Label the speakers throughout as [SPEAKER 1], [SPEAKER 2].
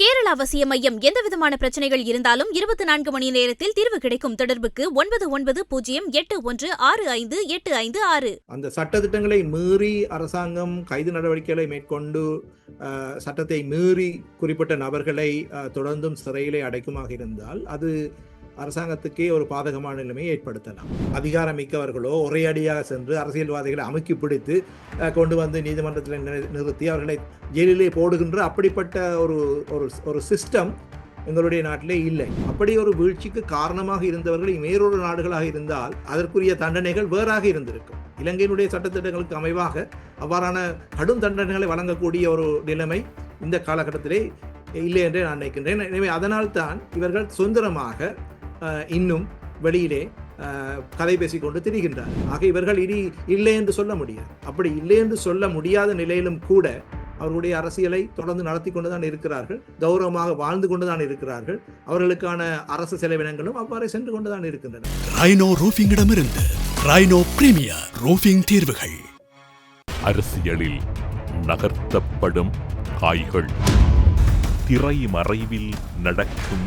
[SPEAKER 1] கேரள அவசிய மையம் எந்தவிதமான பிரச்சனைகள் இருந்தாலும் இருபத்தி நான்கு மணி நேரத்தில் தீர்வு கிடைக்கும் தொடர்புக்கு ஒன்பது ஒன்பது பூஜ்ஜியம் எட்டு ஒன்று ஆறு ஐந்து எட்டு ஐந்து ஆறு.
[SPEAKER 2] அந்த சட்டத்திட்டங்களை மீறி அரசாங்கம் கைது நடவடிக்கைகளை மேற்கொண்டு சட்டத்தை மீறி குறிப்பிட்ட நபர்களை தொடர்ந்தும் சிறையிலே அடைக்குமாக இருந்தால் அது அரசாங்கத்துக்கே ஒரு பாதகமான நிலைமையை ஏற்படுத்தலாம். அதிகாரம் மிக்கவர்களோ ஒரேயடியாக சென்று அரசியல்வாதிகளை அமுக்கி பிடித்து கொண்டு வந்து நீதிமன்றத்தில் நிறுத்தி அவர்களை ஜெயிலிலே போடுகின்ற அப்படிப்பட்ட ஒரு ஒரு ஒரு சிஸ்டம் எங்களுடைய நாட்டிலே இல்லை. அப்படி ஒரு வீழ்ச்சிக்கு காரணமாக இருந்தவர்கள் வேறொரு நாடுகளாக இருந்தால் அதற்குரிய தண்டனைகள் வேறாக இருந்திருக்கும். இலங்கையினுடைய சட்டத்திட்டங்களுக்கு அமைவாக அவ்வாறான கடும் தண்டனைகளை வழங்கக்கூடிய ஒரு நிலைமை இந்த காலகட்டத்திலே இல்லை என்றே நான் நினைக்கின்றேன். எனவே அதனால் தான் இவர்கள் சுதந்திரமாக இன்னும் வெளியிலே கதை பேசிக்கொண்டு திரிகின்றார். ஆக இவர்கள் இனி இல்லை என்று சொல்ல முடியாது. அப்படி இல்லை என்று சொல்ல முடியாத நிலையிலும் கூட அவர்களுடைய அரசியலை தொடர்ந்து நடத்தி கொண்டுதான் இருக்கிறார்கள். கௌரவமாக வாழ்ந்து கொண்டுதான் இருக்கிறார்கள். அவர்களுக்கான அரசு செலவினங்களும் அவ்வாறே சென்று கொண்டுதான் இருக்கின்றன.
[SPEAKER 3] ரைனோ ரூஃபிங்கிடமிருந்து ரைனோ பிரீமியர் ரூஃபிங் தீர்வுகள்.
[SPEAKER 4] அரசியலில் நகர்த்தப்படும் காய்கள். திரைமறைவில் நடக்கும்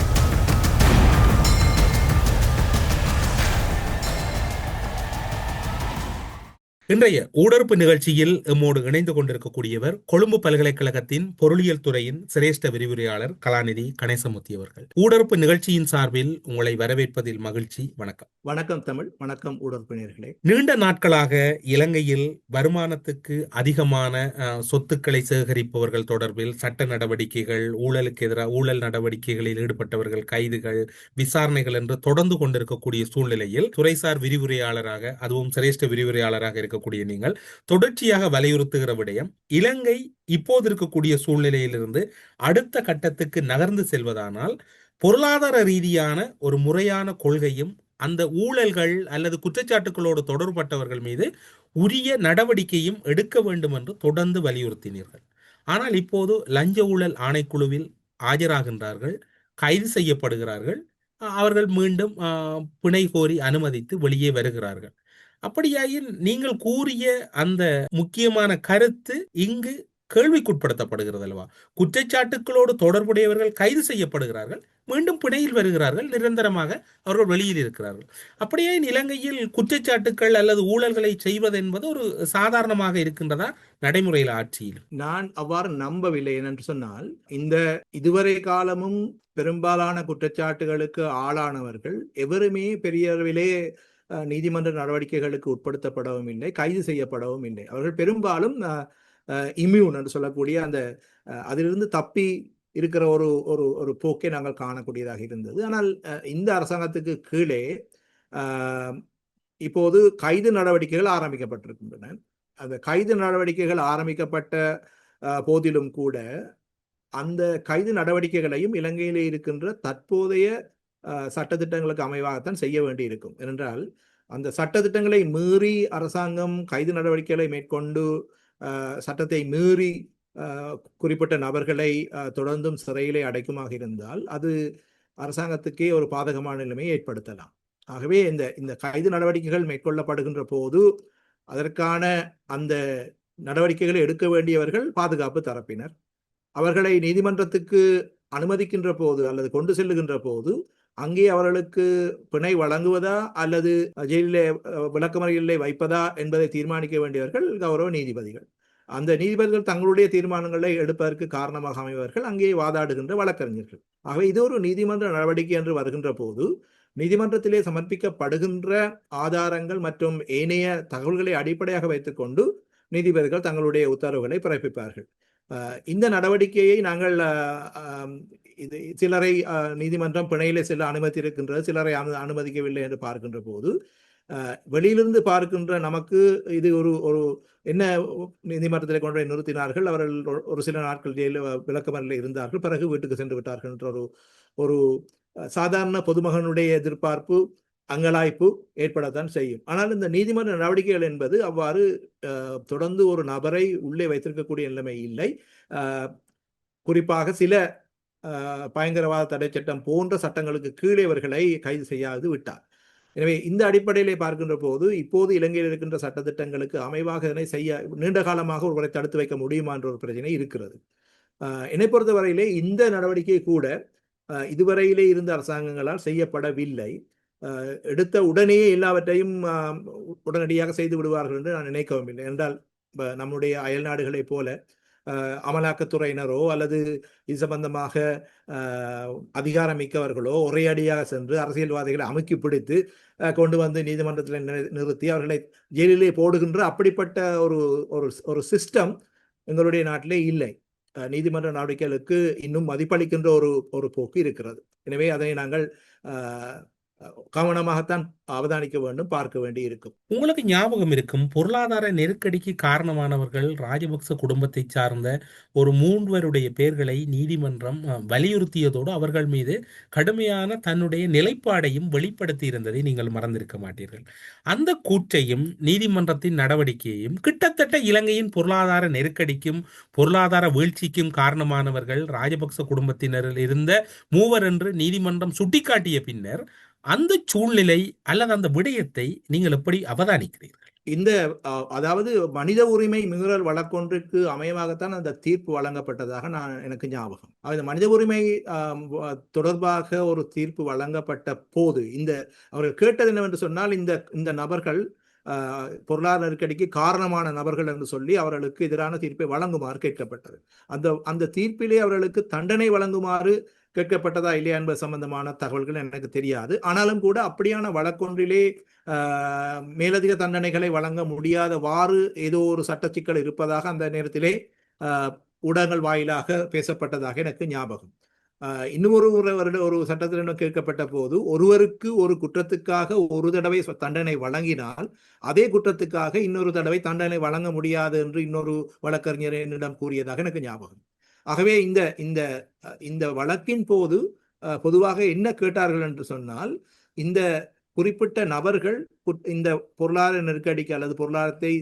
[SPEAKER 5] இன்றைய ஊடறுப்பு நிகழ்ச்சியில் எம்மோடு இணைந்து கொண்டிருக்கக்கூடியவர் கொழும்பு பல்கலைக்கழகத்தின் பொருளியல் துறையின் சிரேஷ்ட விரிவுரையாளர் கலாநிதி கணேசமூர்த்தி அவர்கள். ஊடறுப்பு நிகழ்ச்சியின் சார்பில் உங்களை வரவேற்பதில் மகிழ்ச்சி. வணக்கம்.
[SPEAKER 2] வணக்கம் தமிழ். வணக்கம் உடற்பினர்களே
[SPEAKER 5] நீண்ட நாட்களாக இலங்கையில் வருமானத்துக்கு அதிகமான சொத்துக்களை சேகரிப்பவர்கள் தொடர்பில் சட்ட நடவடிக்கைகள் ஊழலுக்கு எதிராக ஊழல் நடவடிக்கைகளில் ஈடுபட்டவர்கள் கைதுகள் விசாரணைகள் என்று தொடர்ந்து கொண்டிருக்கக்கூடிய சூழ்நிலையில் துறைசார் விரிவுரையாளராக அதுவும் சிரேஷ்ட விரிவுரையாளராக இருக்கக்கூடிய நீங்கள் தொடர்ச்சியாக வலியுறுத்துகிற விடயம் இலங்கை இப்போது இருக்கக்கூடிய சூழ்நிலையிலிருந்து அடுத்த கட்டத்துக்கு நகர்ந்து செல்வதானால் பொருளாதார ரீதியான ஒரு முறையான கொள்கையும் அந்த ஊழல்கள் அல்லது குற்றச்சாட்டுகளோடு தொடர்பட்டவர்கள் மீது உரிய நடவடிக்கையும் எடுக்க வேண்டும் என்று தொடர்ந்து வலியுறுத்தினீர்கள். ஆனால் இப்போது லஞ்ச ஊழல் ஆணைக்குழுவில் ஆஜராகின்றார்கள் கைது செய்யப்படுகிறார்கள். அவர்கள் மீண்டும் பிணை கோரி அனுமதித்து வெளியே வருகிறார்கள். அப்படியாயின் நீங்கள் கூறிய அந்த முக்கியமான கருத்து இங்கு கேள்விக்குட்படுத்தப்படுகிறது அல்லவா குற்றச்சாட்டுகளோடு தொடர்புடையவர்கள் கைது செய்யப்படுகிறார்கள். மீண்டும் பிணையில் வருகிறார்கள். நிரந்தரமாக அவர்கள் வெளியில் இருக்கிறார்கள். அப்படியே இலங்கையில் குற்றச்சாட்டுக்கள் அல்லது ஊழல்களை செய்வது என்பது ஒரு சாதாரணமாக இருக்கின்றதா நடைமுறையில் ஆட்சியில்
[SPEAKER 2] நான் அவ்வாறு நம்பவில்லை என்று சொன்னால் இந்த இதுவரை காலமும் பெரும்பாலான குற்றச்சாட்டுகளுக்கு ஆளானவர்கள் எவருமே பெரிய அளவிலே நீதிமன்ற நடவடிக்கைகளுக்கு உட்படுத்தப்படவும் இல்லை கைது செய்யப்படவும் இல்லை. அவர்கள் பெரும்பாலும் இம்யூன் என்று சொல்லக்கூடிய அந்த அதிலிருந்து தப்பி இருக்கிற ஒரு ஒரு ஒரு போக்கை நாங்கள் காணக்கூடியதாக இருந்தது. ஆனால் இந்த அரசாங்கத்துக்கு கீழே இப்போது கைது நடவடிக்கைகள் ஆரம்பிக்கப்பட்டிருக்கின்றன. அந்த கைது நடவடிக்கைகள் ஆரம்பிக்கப்பட்ட போதிலும் கூட அந்த கைது நடவடிக்கைகளையும் இலங்கையிலே இருக்கின்ற தற்போதைய சட்டத்திட்டங்களுக்கு சட்டதிட்டங்களுக்கு அமைவாகத்தான் செய்ய வேண்டி இருக்கும் ஏனென்றால் அந்த சட்டத்திட்டங்களை மீறி அரசாங்கம் கைது நடவடிக்கைகளை மேற்கொண்டு சட்டத்தை மீறி குறிப்பிட்ட நபர்களை தொடர்ந்தும் சிறையிலே அடைக்குமாக இருந்தால் அது அரசாங்கத்துக்கே ஒரு பாதகமான நிலைமையை ஏற்படுத்தலாம். ஆகவே இந்த இந்த கைது நடவடிக்கைகள் மேற்கொள்ளப்படுகின்ற போது அதற்கான அந்த நடவடிக்கைகளை எடுக்க வேண்டியவர்கள் பாதுகாப்பு தரப்பினர். அவர்களை நீதிமன்றத்துக்கு அனுமதிக்கின்ற போது அல்லது கொண்டு செல்லுகின்ற போது அங்கே அவர்களுக்கு பிணை வழங்குவதா அல்லது ஜெயிலிலே அஹ், விளக்கமறியலிலே வைப்பதா என்பதை தீர்மானிக்க வேண்டியவர்கள் கௌரவ நீதிபதிகள். அந்த நீதிபதிகள் தங்களுடைய தீர்மானங்களை எடுப்பதற்கு காரணமாக அமைவார்கள் அங்கே வாதாடுகின்ற வழக்கறிஞர்கள். ஆகவே இது ஒரு நீதிமன்ற நடவடிக்கை என்று வருகின்ற போது நீதிமன்றத்திலே சமர்ப்பிக்கப்படுகின்ற ஆதாரங்கள் மற்றும் ஏனைய தகவல்களை அடிப்படையாக வைத்துக்கொண்டு நீதிபதிகள் தங்களுடைய உத்தரவுகளை பிறப்பிப்பார்கள். இந்த நடவடிக்கையை நாங்கள் இது சிலரை நீதிமன்றம் பிணையிலே செல்ல அனுமதித்திருக்கின்றது சிலரை அனு அனுமதிக்கவில்லை என்று பார்க்கின்ற போது வெளியிலிருந்து பார்க்கின்ற நமக்கு இது ஒரு ஒரு என்ன நீதிமன்றத்தில் கொண்டு போய் நிறுத்தினார்கள் அவர்கள் ஒரு- சில நாட்கள் ஜெயில விளக்கமறையில் இருந்தார்கள் பிறகு வீட்டுக்கு சென்று விட்டார்கள் என்ற ஒரு ஒரு சாதாரண பொதுமகனுடைய எதிர்பார்ப்பு அங்கலாய்ப்பு ஏற்படத்தான் செய்யும். ஆனால் இந்த நீதிமன்ற நடவடிக்கைகள் என்பது அவ்வாறு தொடர்ந்து ஒரு நபரை உள்ளே வைத்திருக்கக்கூடிய நிலைமை இல்லை. குறிப்பாக சில பயங்கரவாத தடை சட்டம் போன்ற சட்டங்களுக்கு கீழே இவர்களை கைது செய்யாது விட்டார். எனவே இந்த அடிப்படையிலே பார்க்கின்ற போது இப்போது இலங்கையில் இருக்கின்ற சட்டத்திட்டங்களுக்கு அமைவாக இதனை செய்ய நீண்ட காலமாக ஒருவரை தடுத்து வைக்க முடியுமா என்ற ஒரு பிரச்சனை இருக்கிறது. என்னை பொறுத்தவரையிலே இந்த நடவடிக்கை கூட இதுவரையிலே இருந்த அரசாங்கங்களால் செய்யப்படவில்லை. எடுத்த உடனேயே எல்லாவற்றையும் உடனடியாக செய்து விடுவார்கள் என்று நான் நினைக்கவும் இல்லை. என்றால் ப- நம்முடைய அயல்நாடுகளைப் போல அமலாக்கத்துறையினரோ அல்லது இது சம்பந்தமாக அதிகாரமிக்கவர்களோ அதிகாரம் மிக்கவர்களோ ஒரே அடியாக சென்று அரசியல்வாதிகளை அமுக்கி பிடித்து கொண்டு வந்து நீதிமன்றத்தில் நிறு- நிறுத்தி அவர்களை ஜெயிலிலே போடுகின்ற அப்படிப்பட்ட ஒரு ஒரு ஒரு சிஸ்டம் எங்களுடைய நாட்டிலே இல்லை. நீதிமன்ற நடவடிக்கைகளுக்கு இன்னும் மதிப்பளிக்கின்ற ஒரு ஒரு போக்கு இருக்கிறது. எனவே அதை நாங்கள் கவனமாகத்தான் அவதானிக்க வேண்டும் பார்க்க வேண்டி இருக்கும்.
[SPEAKER 5] உங்களுக்கு ஞாபகம் இருக்கும் பொருளாதார நெருக்கடிக்கு காரணமானவர்கள் ராஜபக்ச குடும்பத்தை சார்ந்த ஒரு மூன்றுவருடைய பெயர்களை நீதிமன்றம் வலியுறுத்தியதோடு அவர்கள் மீது கடுமையான தன்னுடைய நிலைப்பாடையும் வெளிப்படுத்தி இருந்ததை நீங்கள் மறந்திருக்க மாட்டீர்கள். அந்த கூற்றையும் நீதிமன்றத்தின் நடவடிக்கையையும் கிட்டத்தட்ட இலங்கையின் பொருளாதார நெருக்கடிக்கும் பொருளாதார வீழ்ச்சிக்கும் காரணமானவர்கள் ராஜபக்ச குடும்பத்தினரில் இருந்த மூவர் என்று நீதிமன்றம் சுட்டிக்காட்டிய பின்னர் அந்த சூழ்நிலை அல்லது அந்த விடயத்தை நீங்கள் எப்படி அவதானிக்கிறீர்கள்?
[SPEAKER 2] இந்த அதாவது மனித உரிமை மீறல் வழக்கொன்றுக்கு அமையமாகத்தான் அந்த தீர்ப்பு வழங்கப்பட்டதாக நான் எனக்கு ஞாபகம். அந்த மனித உரிமை தொடர்பாக ஒரு தீர்ப்பு வழங்கப்பட்ட போது இந்த அவர்கள் கேட்டது என்னவென்று சொன்னால் இந்த இந்த நபர்கள் பொருளாதார நெருக்கடிக்கு காரணமான நபர்கள் என்று சொல்லி அவர்களுக்கு எதிரான தீர்ப்பை வழங்குமாறு கேட்கப்பட்டது. அந்த அந்த தீர்ப்பிலே அவர்களுக்கு தண்டனை வழங்குமாறு கேட்கப்பட்டதா இல்லையா என்பது சம்பந்தமான தகவல்கள் எனக்கு தெரியாது. ஆனாலும் கூட அப்படியான வழக்கொன்றிலே மேலதிக தண்டனைகளை வழங்க முடியாதவாறு ஏதோ ஒரு சட்ட சிக்கல் இருப்பதாக அந்த நேரத்திலே ஊடகங்கள் வாயிலாக பேசப்பட்டதாக எனக்கு ஞாபகம். இன்னொரு இன்னும் ஒரு ஒரு சட்டத்திடம் கேட்கப்பட்ட போது ஒருவருக்கு ஒரு குற்றத்துக்காக ஒரு தடவை சொ- தண்டனை வழங்கினால் அதே குற்றத்துக்காக இன்னொரு தடவை தண்டனை வழங்க முடியாது என்று இன்னொரு வழக்கறிஞர் என்னிடம் கூறியதாக எனக்கு ஞாபகம். ஆகவே இந்த இந்த இந்த வழக்கின் போது பொதுவாக என்ன கேட்டார்கள் என்று சொன்னால் இந்த குறிப்பிட்ட நபர்கள் குட்- இந்த பொருளாதார நெருக்கடிக்கு அல்லது பொருளாதாரத்தை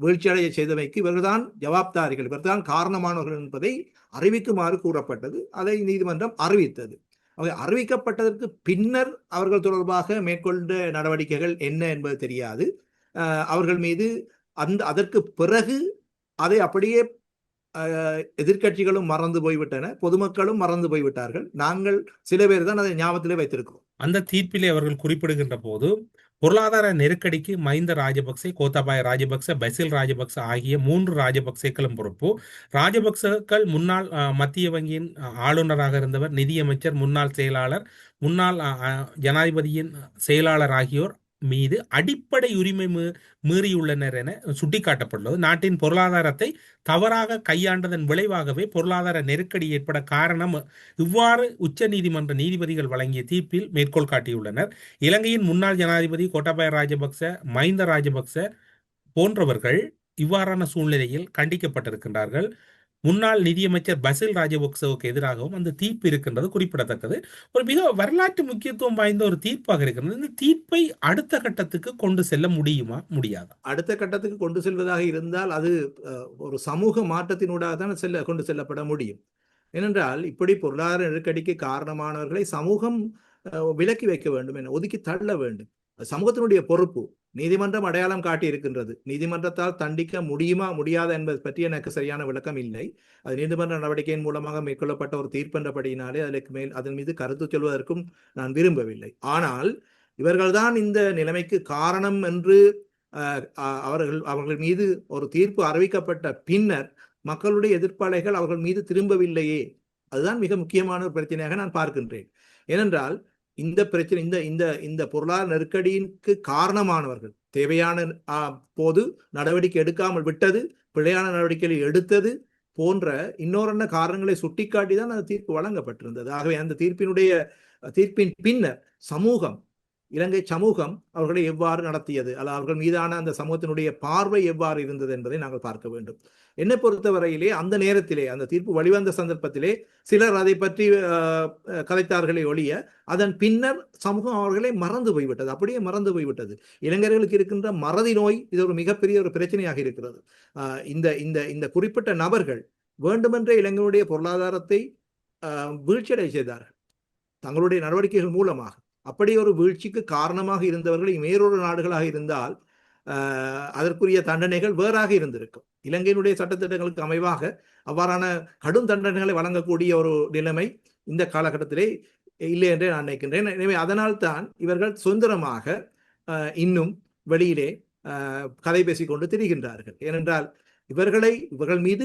[SPEAKER 2] வீழ்ச்சியடைய செய்தமைக்கு இவர்கள்தான் ஜவாப்தாரிகள் இவர்தான் காரணமானவர்கள் என்பதை அறிவிக்குமாறு கூறப்பட்டது. அதை நீதிமன்றம் அறிவித்தது. அவை அறிவிக்கப்பட்டதற்கு பின்னர் அவர்கள் தொடர்பாக மேற்கொண்ட நடவடிக்கைகள் என்ன என்பது தெரியாது. அவர்கள் மீது அந்த அதற்கு பிறகு அதை அப்படியே எதிர்கட்சிகளும் எதிர்க்கட்சிகளும் மறந்து போய்விட்டன. பொதுமக்களும் மறந்து போய்விட்டார்கள். நாங்கள் சில பேர் தான் அதை ஞாபகத்திலே வைத்திருக்கிறோம்.
[SPEAKER 5] அந்த தீர்ப்பிலே அவர்கள் குறிப்பிடுகின்ற போது பொருளாதார நெருக்கடிக்கு மஹிந்த ராஜபக்சே கோத்தபாய ராஜபக்ச பசில் ராஜபக்ச ஆகிய மூன்று ராஜபக்சேக்களும் பொறுப்பு. ராஜபக்சக்கள் முன்னாள் மத்திய வங்கியின் ஆளுநராக இருந்தவர் நிதியமைச்சர் முன்னாள் செயலாளர் முன்னாள் ஜனாதிபதியின் செயலாளர் ஆகியோர் மீது அடிப்படை உரிமை மீ- மீறியுள்ளனர் என சுட்டிக்காட்டப்பட்டுள்ளது. நாட்டின் பொருளாதாரத்தை தவறாக கையாண்டதன் விளைவாகவே பொருளாதார நெருக்கடி ஏற்பட காரணம் இவ்வாறு உச்ச நீதிமன்ற நீதிபதிகள் வழங்கிய தீர்ப்பில் மேற்கோள் காட்டியுள்ளனர். இலங்கையின் முன்னாள் ஜனாதிபதி கோட்டாபய ராஜபக்ச மஹிந்த ராஜபக்ச போன்றவர்கள் இவ்வாறான சூழ்நிலையில் கண்டிக்கப்பட்டிருக்கின்றார்கள். முன்னாள் நிதியமைச்சர் பசில் ராஜபக்சவுக்கு எதிராகவும் அந்த தீர்ப்பு இருக்கின்றது குறிப்பிடத்தக்கது. ஒரு மிக வரலாற்று முக்கியத்துவம் வாய்ந்த ஒரு தீர்ப்பாக இருக்கிறது இந்த தீர்ப்பை அடுத்த கட்டத்துக்கு கொண்டு செல்ல முடியுமா? முடியாது?
[SPEAKER 2] அடுத்த கட்டத்துக்கு கொண்டு செல்வதாக இருந்தால் அது ஒரு சமூக மாற்றத்தினூடாக தான் செல்ல கொண்டு செல்லப்பட முடியும். ஏனென்றால் இப்படி பொருளாதார நெருக்கடிக்கு காரணமானவர்களை சமூகம் விலக்கி வைக்க வேண்டும் என ஒதுக்கி தள்ள வேண்டும். சமூகத்தினுடைய பொறுப்பு. நீதிமன்றம் அடையாளம் காட்டி இருக்கின்றது நீதிமன்றத்தால் தண்டிக்க முடியுமா முடியாதா என்பது பற்றி எனக்கு சரியான விளக்கம் இல்லை. அது நீதிமன்ற நடவடிக்கையின் மூலமாக மேற்கொள்ளப்பட்ட ஒரு தீர்ப்பென்றபடியினாலே அதற்கு மேல் அதன் மீது கருத்து சொல்வதற்கும் நான் விரும்பவில்லை. ஆனால் இவர்கள்தான் இந்த நிலைமைக்கு காரணம் என்று அவர்கள் அவர்கள் மீது ஒரு தீர்ப்பு அறிவிக்கப்பட்ட பின்னர் மக்களுடைய எதிர்ப்பாளைகள் அவர்கள் மீது திரும்பவில்லையே. அதுதான் மிக முக்கியமான ஒரு பிரச்சனையாக நான் பார்க்கின்றேன். ஏனென்றால் இந்த பிரச்சனை இந்த இந்த இந்த பொருளாதார நெருக்கடிக்கு காரணமானவர்கள். தேவையான போது நடவடிக்கை எடுக்காமல் விட்டது பிழையான நடவடிக்கைகளை எடுத்தது போன்ற இன்னொரு காரணங்களை சுட்டிக்காட்டி தான் அந்த தீர்ப்பு வழங்கப்பட்டிருந்தது. ஆகவே அந்த தீர்ப்பினுடைய தீர்ப்பின் பின்னர் சமூகம் இலங்கை சமூகம் அவர்களை எவ்வாறு நடத்தியது? அல்ல அவர்கள் மீதான அந்த சமூகத்தினுடைய பார்வை எவ்வாறு இருந்தது என்பதை நாங்கள் பார்க்க வேண்டும். என்னை பொறுத்தவரையிலே அந்த நேரத்திலே அந்த தீர்ப்பு வழிவந்த சந்தர்ப்பத்திலே சிலர் அதை பற்றி கதைத்தார்களை ஒழிய அதன் பின்னர் சமூகம் அவர்களை மறந்து போய்விட்டது. அப்படியே மறந்து போய்விட்டது. இளைஞர்களுக்கு இருக்கின்ற மறதி நோய் இது ஒரு மிகப்பெரிய ஒரு பிரச்சனையாக இருக்கிறது. இந்த இந்த இந்த குறிப்பிட்ட நபர்கள் வேண்டுமென்றே இளைஞருடைய பொருளாதாரத்தை வீழ்ச்சியடை செய்தார்கள். தங்களுடைய நடவடிக்கைகள் மூலமாக. அப்படி ஒரு வீழ்ச்சிக்கு காரணமாக இருந்தவர்கள் வேறொரு நாடுகளாக இருந்தால் அதற்குரிய தண்டனைகள் வேறாக இருந்திருக்கும். இலங்கையினுடைய சட்டத்திட்டங்களுக்கு அமைவாக அவ்வாறான கடும் தண்டனைகளை வழங்கக்கூடிய ஒரு நிலைமை இந்த காலகட்டத்திலே இல்லை என்றே நான் நினைக்கின்றேன். எனவே அதனால் தான் இவர்கள் சுதந்திரமாக இன்னும் வெளியிலே கதை பேசிக்கொண்டு திரிகின்றார்கள். ஏனென்றால் இவர்களை இவர்கள் மீது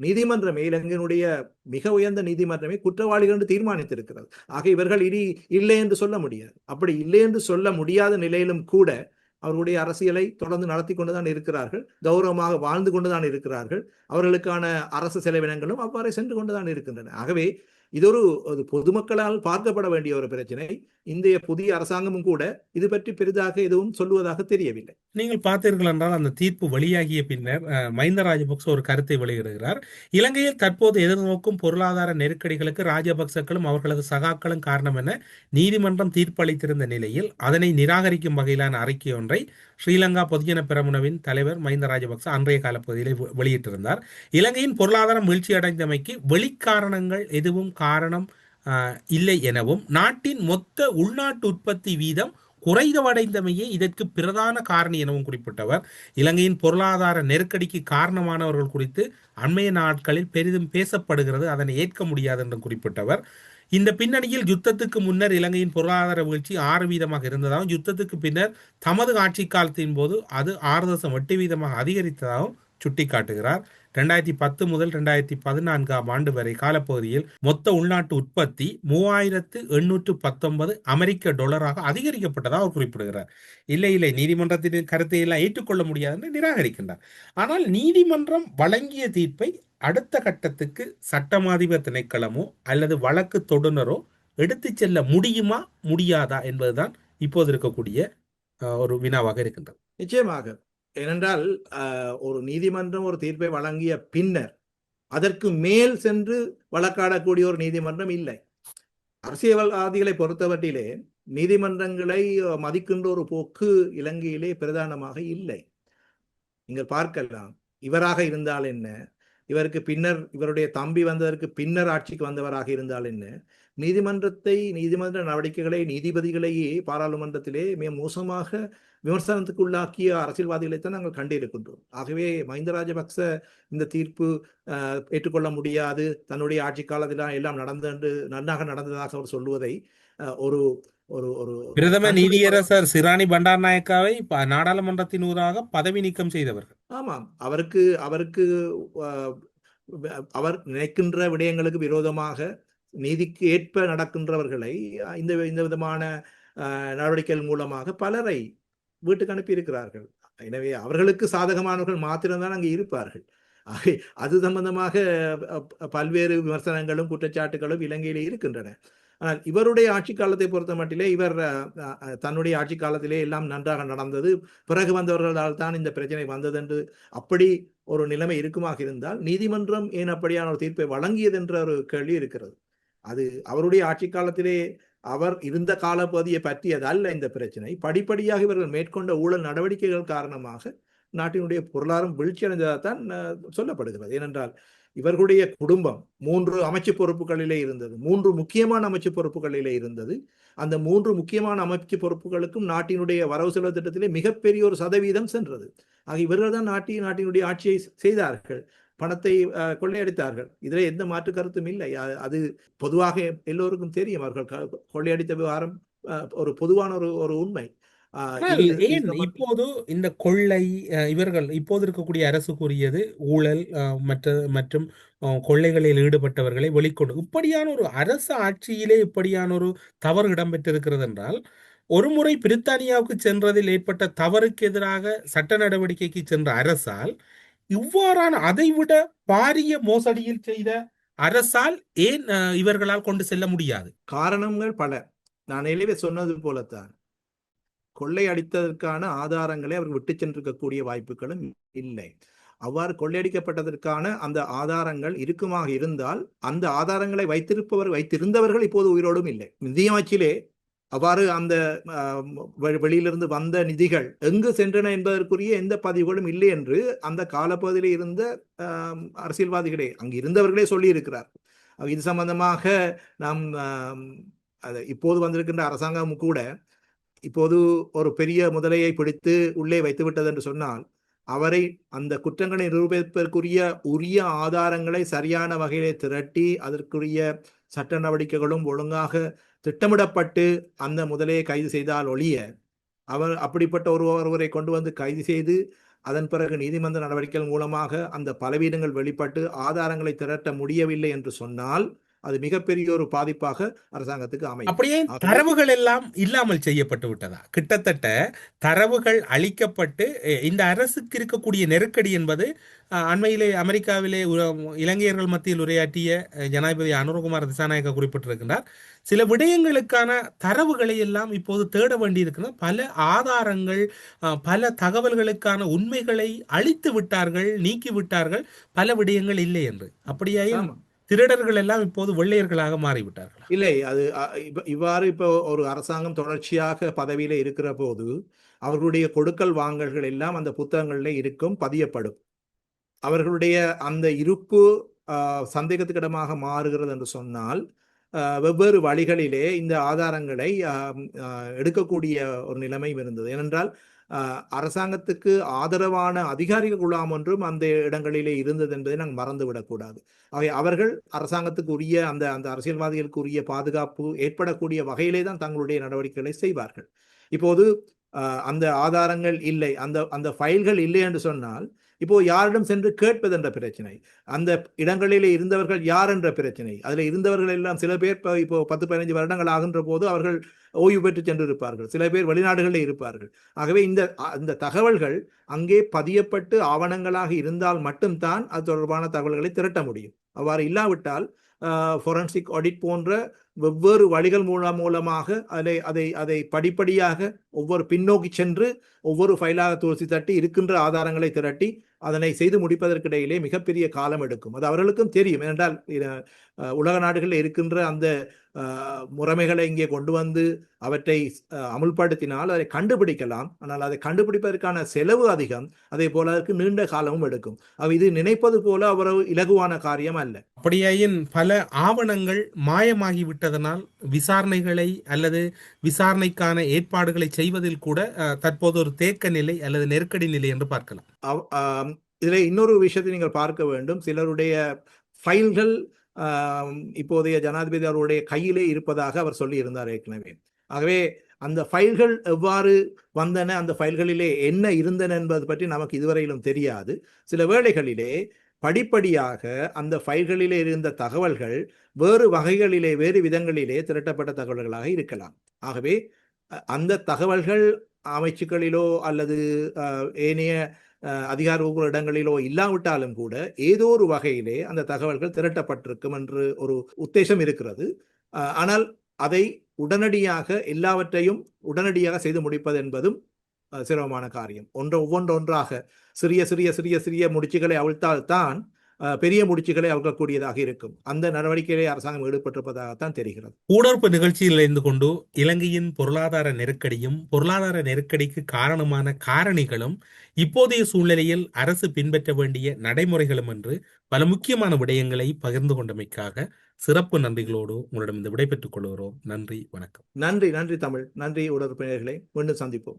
[SPEAKER 2] நீதிமன்றமே இலங்கையினுடைய மிக உயர்ந்த நீதிமன்றமே குற்றவாளிகள் என்று தீர்மானித்திருக்கிறது. ஆக இவர்கள் இனி இல்லை என்று சொல்ல முடியாது. அப்படி இல்லை என்று சொல்ல முடியாத நிலையிலும் கூட அவர்களுடைய அரசியலை தொடர்ந்து நடத்தி கொண்டுதான் இருக்கிறார்கள். கௌரவமாக வாழ்ந்து கொண்டுதான் இருக்கிறார்கள். அவர்களுக்கான அரசு செலவினங்களும் அவ்வாறே சென்று கொண்டுதான் இருக்கின்றன. ஆகவே இது ஒரு பொதுமக்களால் பார்க்கப்பட வேண்டிய ஒரு பிரச்சனை. இந்திய புதிய அரசாங்கமும் கூட இது பற்றி பெரிதாக எதுவும் சொல்லுவதாக தெரியவில்லை.
[SPEAKER 5] நீங்கள் பார்த்தீர்கள் என்றால் அந்த தீர்ப்பு வெளியாகிய பின்னர் மஹிந்த ராஜபக்ச ஒரு கருத்தை வெளியிடுகிறார். இலங்கையில் தற்போது எதிர்நோக்கும் பொருளாதார நெருக்கடிகளுக்கு ராஜபக்சக்களும் அவர்களது சகாக்களும் காரணம் என நீதிமன்றம் தீர்ப்பளித்திருந்த நிலையில் அதனை நிராகரிக்கும் வகையிலான அறிக்கை ஒன்றை ஸ்ரீலங்கா பொதுஜன பெரமுனவின் தலைவர் மஹிந்த ராஜபக்ச அன்றைய காலப்பகுதியில் வெளியிட்டிருந்தார். இலங்கையின் பொருளாதாரம் வீழ்ச்சியடைந்தமைக்கு வெளிக்காரணங்கள் எதுவும் காரணம் இல்லை எனவும். நாட்டின் மொத்த உள்நாட்டு உற்பத்தி வீதம் குறைந்தவடைந்தமையே இதற்கு பிரதான காரணி எனவும் குறிப்பிட்டவர். இலங்கையின் பொருளாதார நெருக்கடிக்கு காரணமானவர்கள் குறித்து அண்மைய நாட்களில் பெரிதும் பேசப்படுகிறது அதனை ஏற்க முடியாது என்றும் குறிப்பிட்டவர். இந்த பின்னணியில் யுத்தத்துக்கு முன்னர் இலங்கையின் பொருளாதார வீழ்ச்சி ஆறு வீதமாக இருந்ததாகவும் யுத்தத்துக்கு பின்னர் தமது ஆட்சி காலத்தின் போது அது ஆறு தசம் எட்டு வீதமாக அதிகரித்ததாகவும் சுட்டிக்காட்டுகிறார். ரெண்டாயிரத்தி பத்து முதல் ரெண்டாயிரத்தி பதினான்காம் ஆண்டு வரை காலப்பகுதியில் மொத்த உள்நாட்டு உற்பத்தி மூவாயிரத்து எண்ணூற்று பத்தொன்பது அமெரிக்க டாலராக அதிகரிக்கப்பட்டதாக அவர் குறிப்பிடுகிறார். இல்லை இல்லை நீதிமன்றத்தின் கருத்தை எல்லாம் ஏற்றுக்கொள்ள முடியாது என்று நிராகரிக்கின்றார். ஆனால் நீதிமன்றம் வழங்கிய தீர்ப்பை அடுத்த கட்டத்துக்கு சட்டமாதிபர் திணைக்களமோ அல்லது வழக்கு தொடுநரோ எடுத்து செல்ல முடியுமா முடியாதா என்பதுதான் இப்போது இருக்கக்கூடிய ஒரு வினாவாக இருக்கின்றது.
[SPEAKER 2] நிச்சயமாக. ஏனென்றால் ஆஹ், ஒரு நீதிமன்றம் ஒரு தீர்ப்பை வழங்கிய பின்னர் அதற்கு மேல் சென்று வழக்காடக்கூடிய ஒரு நீதிமன்றம் இல்லை. அரசியல்வாதிகளை பொறுத்தவற்றிலே நீதிமன்றங்களை மதிக்கின்ற ஒரு போக்கு இலங்கையிலே பிரதானமாக இல்லை. நீங்கள் பார்க்கலாம் இவராக இருந்தால் என்ன? இவருக்கு பின்னர் இவருடைய தம்பி வந்ததற்கு பின்னர் ஆட்சிக்கு வந்தவராக இருந்தால் என்ன? நீதிமன்றத்தை நீதிமன்ற நடவடிக்கைகளை நீதிபதிகளையே பாராளுமன்றத்திலே மிக மோசமாக விமர்சனத்துக்கு உள்ளாக்கிய அரசியல்வாதிகளைத்தான் நாங்கள் கண்டிருக்கின்றோம். ஆகவே மஹிந்த ராஜபக்ச இந்த தீர்ப்பு ஏற்றுக்கொள்ள முடியாது. தன்னுடைய ஆட்சி காலத்தில் எல்லாம் நடந்து நன்றாக நடந்ததாக அவர் சொல்லுவதை ஒரு ஒரு ஒரு
[SPEAKER 5] பிரதம நீதியரசர் சிராணி பண்டார்நாயக்காவை நாடாளுமன்றத்தின் ஊடாக பதவி நீக்கம் செய்தவர்கள்.
[SPEAKER 2] ஆமாம். அவருக்கு அவருக்கு அவர் நினைக்கின்ற விடயங்களுக்கு விரோதமாக நீதிக்கு ஏற்ப நடக்கின்றவர்களை இந்த இந்த விதமான நடவடிக்கைகள் மூலமாக பலரை வீட்டுக்கு அனுப்பி இருக்கிறார்கள் எனவே அவர்களுக்கு சாதகமானவர்கள் மாத்திரம்தான் அங்கே இருப்பார்கள். ஆகவே அது சம்பந்தமாக பல்வேறு விமர்சனங்களும் குற்றச்சாட்டுகளும் இலங்கையிலே இருக்கின்றன. ஆனால் இவருடைய ஆட்சி காலத்தை பொறுத்த மட்டிலே இவர் தன்னுடைய ஆட்சி காலத்திலே எல்லாம் நன்றாக நடந்தது. பிறகு வந்தவர்களால் தான் இந்த பிரச்சனை வந்தது என்று அப்படி ஒரு நிலைமை இருக்குமாக இருந்தால் நீதிமன்றம் ஏன் அப்படியான ஒரு தீர்ப்பை வழங்கியது என்ற ஒரு கேள்வி இருக்கிறது. அது அவருடைய ஆட்சி காலத்திலே அவர் இருந்த காலப்பகுதியை பற்றியது அல்ல இந்த பிரச்சனை. படிப்படியாக இவர்கள் மேற்கொண்ட ஊழல் நடவடிக்கைகள் காரணமாக நாட்டினுடைய பொருளாதாரம் வீழ்ச்சியடைந்ததாகத்தான் தான் சொல்லப்படுகிறது. ஏனென்றால் இவர்களுடைய குடும்பம் மூன்று அமைச்சு பொறுப்புகளிலே இருந்தது. மூன்று முக்கியமான அமைச்சு பொறுப்புகளிலே இருந்தது. அந்த மூன்று முக்கியமான அமைச்சு பொறுப்புகளுக்கும் நாட்டினுடைய வரவு செலவு திட்டத்திலே மிகப்பெரிய ஒரு சதவீதம் சென்றது. ஆக இவர்கள் தான் நாட்டி நாட்டினுடைய ஆட்சியை செய்தார்கள். பணத்தை கொள்ளையடித்தார்கள். இதில் எந்த மாற்று கருத்தும் இல்லை. அது பொதுவாக எல்லோருக்கும் தெரியும். அவர்கள் கொள்ளையடித்த விவகாரம் ஒரு பொதுவான ஒரு ஒரு உண்மை.
[SPEAKER 5] ஏன் இப்போது இந்த கொள்ளை இவர்கள் இப்போது இருக்கக்கூடிய அரசு கூறியது ஊழல் மற்ற மற்றும் கொள்ளைகளில் ஈடுபட்டவர்களை வெளிக்கொண்டு இப்படியான ஒரு அரசு ஆட்சியிலே இப்படியான ஒரு தவறு இடம்பெற்றிருக்கிறது என்றால் ஒரு முறை பிரித்தானியாவுக்கு சென்றதில் ஏற்பட்ட தவறுக்கு எதிராக சட்ட நடவடிக்கைக்கு சென்ற அரசால் இவ்வாறான அதைவிட பாரிய மோசடியில் செய்த அரசால் ஏன் இவர்களால் கொண்டு செல்ல முடியாது?
[SPEAKER 2] காரணங்கள் பல. நான் எளிவே சொன்னது போலத்தான். கொள்ளை அடித்ததற்கான ஆதாரங்களை அவர் விட்டு சென்றிருக்கக்கூடிய வாய்ப்புகளும் இல்லை. அவ்வாறு கொள்ளையடிக்கப்பட்டதற்கான அந்த ஆதாரங்கள் இருக்குமாக இருந்தால் அந்த ஆதாரங்களை வைத்திருப்பவர் வைத்திருந்தவர்கள் இப்போது உயிரோடும் இல்லை. நிதியமைச்சிலே அவ்வாறு அந்த வெளியிலிருந்து வந்த நிதிகள் எங்கு சென்றன என்பதற்குரிய எந்த பதிவுகளும் இல்லை என்று அந்த காலப்பகுதியில் இருந்த அரசியல்வாதிகளே அங்கு இருந்தவர்களே சொல்லியிருக்கிறார். இது சம்பந்தமாக நாம் அது இப்போது வந்திருக்கின்ற அரசாங்கம் கூட இப்போது ஒரு பெரிய முதலையை பிடித்து உள்ளே வைத்து விட்டது என்று சொன்னால் அவரை அந்த குற்றங்களை நிரூபிப்பதற்குரிய உரிய ஆதாரங்களை சரியான வகையிலே திரட்டி அதற்குரிய சட்ட நடவடிக்கைகளும் ஒழுங்காக திட்டமிடப்பட்டு அந்த முதலே கைது செய்தால் ஒழிய அவர் அப்படிப்பட்ட ஒரு ஒருவரை கொண்டு வந்து கைது செய்து அதன் பிறகு நீதிமன்ற நடவடிக்கைகள் மூலமாக அந்த பலவீனங்கள் வெளிப்பட்டு ஆதாரங்களை திரட்ட முடியவில்லை என்று சொன்னால் அது மிகப்பெரிய ஒரு பாதிப்பாக அரசாங்கத்துக்கு அமையும்.
[SPEAKER 5] அப்படியே தரவுகள் எல்லாம் இல்லாமல் செய்யப்பட்டு விட்டதா? கிட்டத்தட்ட தரவுகள் அளிக்கப்பட்டு இந்த அரசுக்கு இருக்கக்கூடிய நெருக்கடி என்பது அண்மையிலே அமெரிக்காவிலே இலங்கையர்கள் மத்தியில் உரையாற்றிய ஜனாதிபதி அனுரகுமார் திசாநாயக்க குறிப்பிட்டிருக்கின்றார். சில விடயங்களுக்கான தரவுகளை எல்லாம் இப்போது தேட வேண்டியிருக்கிறது பல ஆதாரங்கள் பல தகவல்களுக்கான உண்மைகளை அழித்து விட்டார்கள் நீக்கி விட்டார்கள் பல விடயங்கள் இல்லை என்று. அப்படியாயும். திருடர்கள் எல்லாம் இப்போது வெள்ளையர்களாக மாறிவிட்டார்கள்?
[SPEAKER 2] இல்லை அது அ- இவ்- இவ்வாறு இப்போ ஒரு அரசாங்கம் தொடர்ச்சியாக பதவியில இருக்கிற போது அவர்களுடைய கொடுக்கல் வாங்கல்கள் எல்லாம் அந்த புத்தகங்கள்ல இருக்கும் பதியப்படும். அவர்களுடைய அந்த இருப்பு சந்தேகத்துக்கிடமாக மாறுகிறது என்று சொன்னால் வெவ்வேறு வழிகளிலே இந்த ஆதாரங்களை எடுக்கக்கூடிய ஒரு நிலைமை இருந்தது. ஏனென்றால் அரசாங்கத்துக்கு ஆதரவான அதிகாரிக குழாம் ஒன்றும் அந்த இடங்களிலே இருந்தது என்பதை நாங்கள் மறந்துவிடக்கூடாது அவை அவர்கள் அரசாங்கத்துக்கு உரிய அந்த அந்த அரசியல்வாதிகளுக்கு உரிய பாதுகாப்பு ஏற்படக்கூடிய வகையிலே தான் தங்களுடைய நடவடிக்கைகளை செய்வார்கள். இப்போது அந்த ஆதாரங்கள் இல்லை அந்த அந்த ஃபைல்கள் இல்லை என்று சொன்னால் இப்போ யாரிடம் சென்று கேட்பது என்ற பிரச்சனை. அந்த இடங்களிலே இருந்தவர்கள் யார் என்ற பிரச்சனை. அதில் இருந்தவர்கள் எல்லாம் சில பேர் இப்போ பத்து பதினைஞ்சு வருடங்கள் ஆகின்ற போது அவர்கள் ஓய்வு பெற்று சென்றிருப்பார்கள். சில பேர் வெளிநாடுகளில் இருப்பார்கள். ஆகவே இந்த இந்த தகவல்கள் அங்கே பதியப்பட்டு ஆவணங்களாக இருந்தால் மட்டும்தான் அது தொடர்பான தகவல்களை திரட்ட முடியும். அவ்வாறு இல்லாவிட்டால் ஃபொரன்சிக் ஆடிட் போன்ற வெவ்வேறு வழிகள் மூலம் மூலமாக அதை அதை அதை படிப்படியாக ஒவ்வொரு பின்னோக்கி சென்று ஒவ்வொரு ஃபைலாக தூசி தட்டி இருக்கின்ற ஆதாரங்களை திரட்டி அதனை செய்து முடிப்பதற்கிடையிலே மிகப்பெரிய காலம் எடுக்கும். அது அவர்களுக்கும் தெரியும். ஏனென்றால் உலக நாடுகளில் இருக்கின்ற அந்த முறைமைகளை இங்கே கொண்டு வந்து அவற்றை அமுல்படுத்தினால் அதை கண்டுபிடிக்கலாம். ஆனால் அதை கண்டுபிடிப்பதற்கான செலவு அதிகம். அதே போல அதற்கு நீண்ட காலமும் எடுக்கும். அவ இது நினைப்பது போல அவ்வளவு இலகுவான காரியம் அல்ல.
[SPEAKER 5] அப்படியாயின் பல பல ஆவணங்கள் மாயமாகி விட்டதனால் விசாரணைகளை அல்லது விசாரணைக்கான ஏற்பாடுகளை செய்வதில் கூட தற்போது ஒரு தேக்க நிலை அல்லது நெருக்கடி நிலை என்று பார்க்கலாம்.
[SPEAKER 2] அவ்- இன்னொரு விஷயத்தை நீங்கள் பார்க்க வேண்டும். சிலருடைய ஃபைல்கள் இப்போதைய ஜனாதிபதி அவருடைய கையிலே இருப்பதாக அவர் சொல்லியிருந்தார் ஏற்கனவே. ஆகவே அந்த ஃபைல்கள் எவ்வாறு வந்தன அந்த ஃபைல்களிலே என்ன இருந்தன என்பது பற்றி நமக்கு இதுவரையிலும் தெரியாது. சில வேளைகளிலே படிப்படியாக அந்த ஃபைல்களிலே இருந்த தகவல்கள் வேறு வகைகளிலே வேறு விதங்களிலே திரட்டப்பட்ட தகவல்களாக இருக்கலாம். ஆகவே அந்த தகவல்கள் அமைச்சுக்களிலோ அல்லது ஏனைய அதிகார இடங்களிலோ இல்லாவிட்டாலும் கூட ஏதோ ஒரு வகையிலே அந்த தகவல்கள் திரட்டப்பட்டிருக்கும் என்று ஒரு உத்தேசம் இருக்கிறது. ஆனால் அதை உடனடியாக எல்லாவற்றையும் உடனடியாக செய்து முடிப்பது என்பதும் சிரமமான காரியம். ஒன்று ஒவ்வொன்றொன்றாக சிறிய சிறிய சிறிய சிறிய முடிச்சுகளை அவிழ்த்தால்தான் பெரிய முடிச்சுகளை அவிழ்க்கக்கூடியதாக இருக்கும். அந்த நடவடிக்கையிலே அரசாங்கம் ஈடுபட்டிருப்பதாகத்தான் தெரிகிறது.
[SPEAKER 5] ஊடறுப்பு நிகழ்ச்சியில் இணைந்து கொண்டு இலங்கையின் பொருளாதார நெருக்கடியும் பொருளாதார நெருக்கடிக்கு காரணமான காரணிகளும் இப்போதைய சூழ்நிலையில் அரசு பின்பற்ற வேண்டிய நடைமுறைகளும் என்று பல முக்கியமான விடயங்களை பகிர்ந்து கொண்டமைக்காக சிறப்பு நன்றிகளோடு உங்களிடம் இந்த விடைபெற்றுக் கொள்கிறோம். நன்றி வணக்கம்.
[SPEAKER 2] நன்றி நன்றி தமிழ். நன்றி உடற்பினர்களை மீண்டும் சந்திப்போம்.